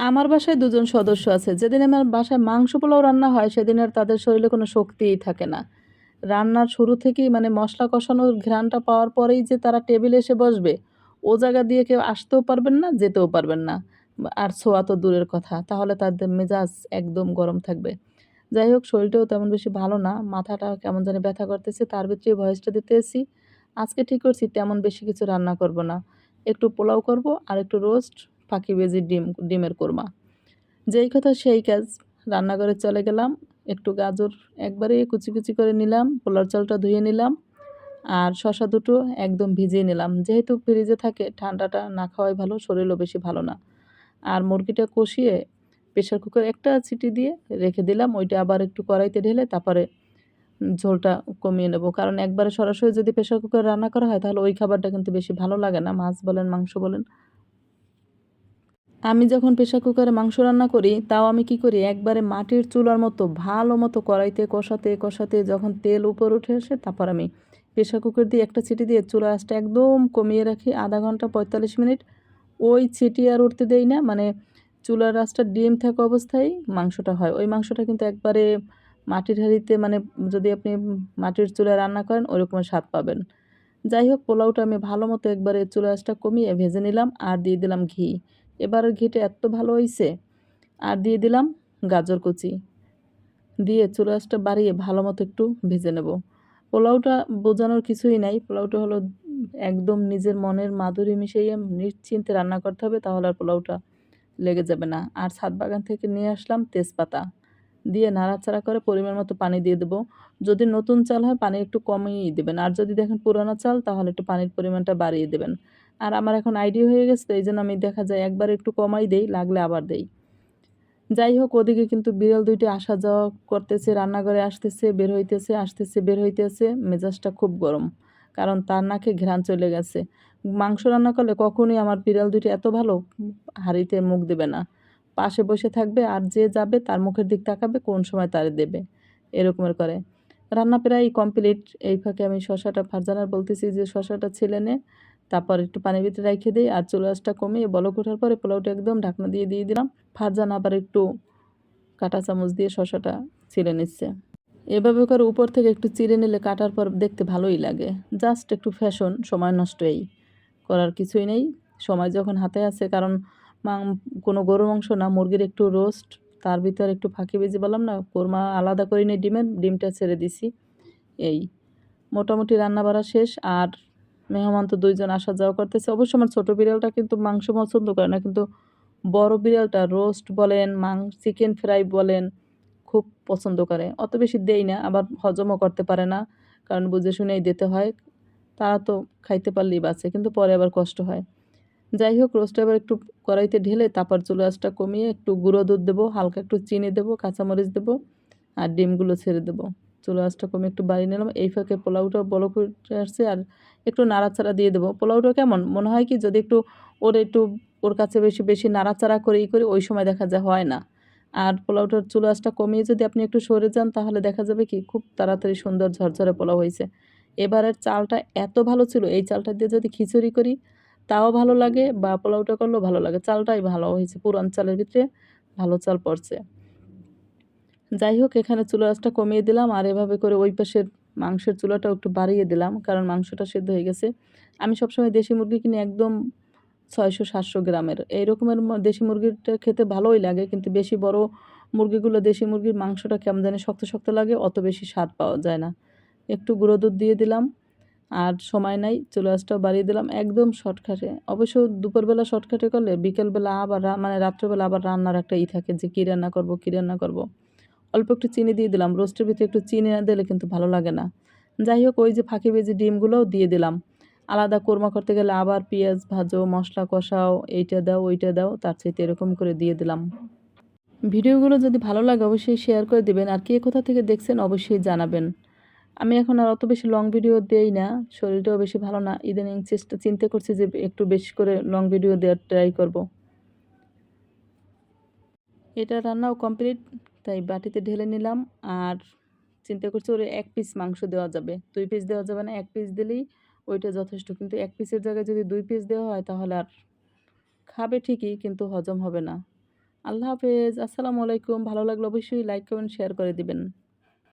আমার বাসায় দুজন সদস্য আছে। যেদিন আমার বাসায় মাংস পোলাও রান্না হয়, সেদিন আর তাদের শরীরে কোনো শক্তিই থাকে না। রান্নার শুরু থেকেই মানে মশলা কষানোর ঘ্রাণটা পাওয়ার পরেই যে তারা টেবিলে এসে বসবে, ও জায়গা দিয়ে কেউ আসতেও পারবেন না, যেতেও পারবেন না। আর ছোঁয়া তো দূরের কথা, তাহলে তাদের মেজাজ একদম গরম থাকবে। যাই হোক, শরীরটাও তেমন বেশি ভালো না, মাথাটা কেমন জানি ব্যথা করতেছে, তার ভিতরে ভয়েসটা দিতে এসি আজকে ঠিক করছি, তেমন বেশি কিছু রান্না করব না। একটু পোলাও করব, আর একটু রোস্ট ফাঁকি বেজি ডিম, ডিমের কোরমা। যেই কথা সেই কাজ। রান্নাঘরে চলে গেলাম, একটু গাজর একবারে কুচি কুচি করে নিলাম, পোলার চালটা ধুয়ে নিলাম, আর শসা দুটো একদম ভিজিয়ে নিলাম। যেহেতু ফ্রিজে থাকে, ঠান্ডাটা না খাওয়াই ভালো, শরীরও বেশি ভালো না। আর মুরগিটা কষিয়ে প্রেশার কুকার একটা সিটি দিয়ে রেখে দিলাম, ওইটা আবার একটু কড়াইতে ঢেলে তারপরে ঝোলটা কমিয়ে নেব। কারণ একবারে সরাসরি যদি প্রেশার কুকার রান্না করা হয়, তাহলে ওই খাবারটা কিন্তু বেশি ভালো লাগে না। মাছ বলেন, মাংস বলেন আমি যখন প্রেশার কুকারে মাংস রান্না করি, তাও আমি কি করি? একবারে মাটির চুলার মতো ভালো মতো কড়াইতে কষাতে কষাতে যখন তেল উপর উঠে আসে, তারপর আমি প্রেশার কুকার দিয়ে একটা চিটি দিয়ে চুলা আঁচটা একদম কমিয়ে রাখি, আধা ঘণ্টা পঁয়তাল্লিশ মিনিট। ওই চিটি আর উঠতে দেই না মানে চুলার আঁচটা ডিম থাকা অবস্থায় মাংসটা হয়। ওই মাংসটা কিন্তু একবারে মাটির হাঁড়িতে মানে যদি আপনি মাটির চুলায় রান্না করেন, ওরকম স্বাদ পাবেন। যাই হোক, পোলাওটা আমি ভালো মতো একবারে চুলা আঁচটা কমিয়ে ভেজে নিলাম আর দিয়ে দিলাম ঘি। এবারের ঘিটা এত ভালো হয়েছে আর দিয়ে দিলাম গাজর কুচি। দিয়ে চুলা আঁচটা বাড়িয়ে ভালো মতো একটু ভেজে নেব। পোলাওটা বোঝানোর কিছুই নাই। পোলাওটা হলো একদম নিজের মনের মাধুরী মিশিয়ে নিশ্চিন্তে রান্না করতে হবে, তাহলে আর পোলাওটা লেগে যাবে না। আর ছাদ বাগান থেকে নিয়ে আসলাম তেজপাতা। দিয়ে নাড়াচাড়া করে পরিমাণ মতো পানি দিয়ে দেবো। যদি নতুন চাল হয়, পানি একটু কমিয়ে দেবেন। আর যদি দেখেন পুরানো চাল, তাহলে একটু পানির পরিমাণটা বাড়িয়ে দেবেন। আর আমার এখন আইডিয়া হয়ে গেছে, এই জন্য আমি দেখা যায় একবার একটু কমাই দেই, লাগলে আবার দেই। যাই হোক, ওদিকে কিন্তু বিড়াল দুইটা আসা যাওয়া করতেছে, রান্নাঘরে আসতেছে, বের হইতেছে, আসতেছে, বের হইতেছে, মেজাজটা খুব গরম, কারণ তার নাকে ঘ্রাণ চলে গেছে। মাংস রান্না করলে কখনোই আমার বিড়াল দুইটা এত ভালো, হাঁড়িতে মুখ দেবে না। পাশে বসে থাকবে আর যে যাবে তার মুখের দিক তাকাবে, কোন সময় তারে দেবে, এরকমের করে। রান্না প্রায় কমপ্লিট এই ফাঁকে আমি শশাটা ফারজানার বলতেছি যে শশাটা ছেলে নে তারপর একটু পানির ভিতরে রেখে দিই আর চুলাসটা কমিয়ে বলক ওঠার পরে পোলাওটা একদম ঢাকনা দিয়ে দিয়ে দিলাম। ফারজান আবার একটু কাঁটা চামচ দিয়ে শশাটা ছিলে নিচ্ছে। এভাবে করে উপর থেকে একটু চিড়ে নিলে কাটার পর দেখতে ভালোই লাগে। জাস্ট একটু ফ্যাশন, সময় নষ্ট এই করার কিছুই নেই। সময় যখন হাতে আছে, কারণ মাং কোনো গরু মাংস না, মুরগির একটু রোস্ট, তার ভিতর একটু ফাঁকি বেজি বললাম না, কোরমা আলাদা করে নিয়ে ডিমের, ডিমটা ছেড়ে দিছি। এই। মোটামুটি রান্না বাড়া শেষ আর মেহমান তো দুইজন আসা যাওয়া করতেছে। অবশ্য আমার ছোটো বিড়ালটা কিন্তু মাংস পছন্দ করে না, কিন্তু বড় বিড়ালটা রোস্ট বলেন, মাং চিকেন ফ্রাই বলেন, খুব পছন্দ করে। অত বেশি দেই না, আবার হজমও করতে পারে না, কারণ বুঝে শুনেই দিতে হয়। তারা তো খাইতে পারলেই বাঁচে, কিন্তু পরে আবার কষ্ট হয়। যাই হোক রোস্টটা এবার একটু কড়াইতে ঢেলে তারপর চুলা আঁচটা কমিয়ে একটু গুঁড়ো দুধ দেবো, হালকা একটু চিনি দেবো, কাঁচামরিচ দেবো, আর ডিমগুলো ছেড়ে দেবো। চুলা আঁচটা কমে একটু বাড়িয়ে নিলাম, এই ফাঁকে পোলাওটাও বড় করে আসছে আর একটু নাড়াচাড়া দিয়ে দেবো। পোলাওটা কেমন? মনে হয় কি যদি একটু ওর একটু ওর কাছে বেশি বেশি নাড়াচাড়া করে ই করে, ওই সময় দেখা যায় হয় না। আর পোলাওটার চুলা আঁচটা কমিয়ে যদি আপনি একটু সরে যান, তাহলে দেখা যাবে কি খুব তাড়াতাড়ি সুন্দর ঝরঝরে পোলাও হয়েছে। এবারের চালটা এত ভালো ছিল, এই চালটা দিয়ে যদি খিচুড়ি করি, তাও ভালো লাগে বা পোলাওটা করলেও ভালো লাগে। চালটাই ভালো হয়েছে, পুরান চালের ভিতরে ভালো চাল পড়ছে। যাই হোক, এখানে চুলা আঁচটা কমিয়ে দিলাম আর এভাবে করে ওই পাশের মাংসের চুলাটাও একটু বাড়িয়ে দিলাম, কারণ মাংসটা সেদ্ধ হয়ে গেছে। আমি সবসময় দেশি মুরগি কিনে একদম ছয়শো সাতশো গ্রামের। এই রকমের দেশি মুরগিটা খেতে ভালোই লাগে, কিন্তু বেশি বড় মুরগিগুলো, দেশি মুরগির মাংসটা কেমন জানি শক্ত শক্ত লাগে, অত বেশি স্বাদ পাওয়া যায় না। একটু গুঁড়ো দুধ দিয়ে দিলাম আর সময় নাই, চুলা আঁচটাও বাড়িয়ে দিলাম একদম শর্টকাটে। অবশ্য দুপুরবেলা শর্টকাটে করলে বিকেলবেলা আবার মানে রাত্রেবেলা আবার রান্নার একটা ই থাকে যে, কী রান্না করব, কী রান্না করব। অল্প একটু চিনি দিয়ে দিলাম। রোস্টের ভিতরে একটু চিনি না দিলে কিন্তু ভালো লাগে না। যাই হোক, ওই যে ফাঁকি বেজি ডিমগুলোও দিয়ে দিলাম। আলাদা কোরমা করতে গেলে আবার পেঁয়াজ ভাজো, মশলা কষাও, এইটা দাও, ওইটা দাও, তার চাইতে এরকম করে দিয়ে দিলাম। ভিডিওগুলো যদি ভালো লাগে অবশ্যই শেয়ার করে দিবেন, আর কে কোথা থেকে দেখছেন অবশ্যই জানাবেন। আমি এখন আর অত বেশি লং ভিডিও দেই না, শরীরটাও বেশি ভালো না। ইদানিং চেষ্টা, চিন্তা করছি যে একটু বেশি করে লং ভিডিও দেওয়ার ট্রাই করব। এটা রান্নাও কমপ্লিট তাই বাটিতে ঢেলে নিলাম আর চিন্তা করছি ওর এক পিস মাংস দেওয়া যাবে। দুই পিস দেওয়া যাবে না, এক পিস দিলেই ওইটা যথেষ্ট। কিন্তু এক পিসের জায়গায় যদি দুই পিস দেওয়া হয় তাহলে আর খাবে ঠিকই, কিন্তু হজম হবে না। আল্লাহ হাফেজ, আসসালামু আলাইকুম। ভালো লাগলে অবশ্যই লাইক কমেন্ট শেয়ার করে দিবেন।